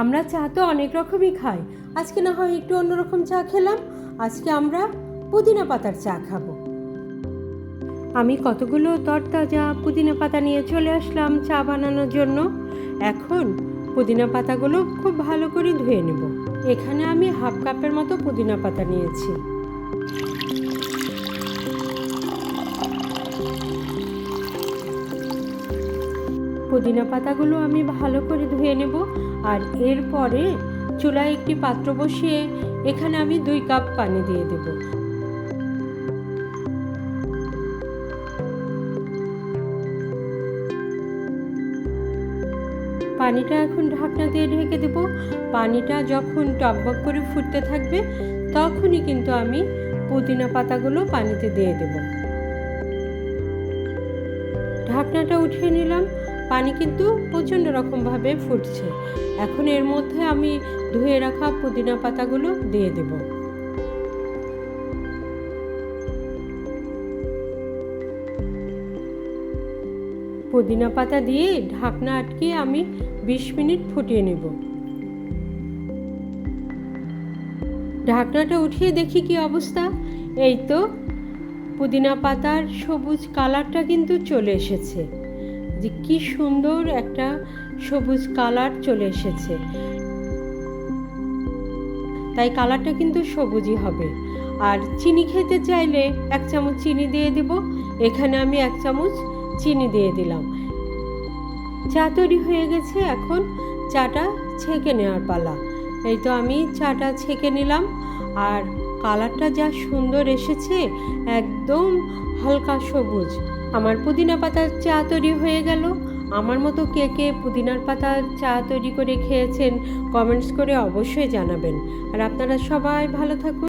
আমরা চা তো অনেক রকমই খাই। আজকে না হয় একটু অন্যরকম চা খেলাম। আজকে আমরা পুদিনা পাতার চা খাব। আমি কতগুলো তরতাজা পুদিনা পাতা নিয়ে চলে আসলাম চা বানানোর জন্য। এখন পুদিনা পাতাগুলো খুব ভালো করে ধুয়ে নেব। এখানে আমি হাফ কাপের মতো পুদিনা পাতা নিয়েছি। পুদিনা পাতাগুলো আমি ভালো করে ধুয়ে নেব। আর এরপরে চুলায় একটি পাত্র বসিয়ে এখানে আমি দুই কাপ পানি দিয়ে দেব। পানিটা এখন ঢাকনা দিয়ে ঢেকে দেব। পানিটা যখন টকবক করে ফুটতে থাকবে, তখনই কিন্তু আমি পুদিনা পাতাগুলো পানিতে দিয়ে দেব। ঢাকনাটা উঠিয়ে নিলাম। পানি কিন্তু প্রচণ্ড রকমভাবে ফুটছে। এখন এর মধ্যে আমি ধুয়ে রাখা পুদিনা পাতাগুলো দিয়ে দেব। পুদিনা পাতা দিয়ে ঢাকনা আটকে আমি বিশ মিনিট ফুটিয়ে নেব। ঢাকনাটা উঠিয়ে দেখি কি অবস্থা। এই তো, পুদিনা পাতার সবুজ কালারটা কিন্তু চলে এসেছে। যে কি সুন্দর একটা সবুজ কালার চলে এসেছে। তাই কালারটা কিন্তু সবুজই হবে। আর চিনি খেতে চাইলে এক চামচ চিনি দিয়ে দেব। এখানে আমি এক চামচ চিনি দিয়ে দিলাম। চা তৈরি হয়ে গেছে এখন চাটা ছেঁকে নেওয়ার পালা। এই তো আমি চাটা ছেঁকে নিলাম। আর কালারটা যা সুন্দর এসেছে, একদম হালকা সবুজ। আমার পুদিনা পাতার চা তৈরি হয়ে গেল। আমার মতো কে কে পুদিনার পাতার চা তৈরি করে খেয়েছেন কমেন্টস করে অবশ্যই জানাবেন। আর আপনারা সবাই ভালো থাকুন।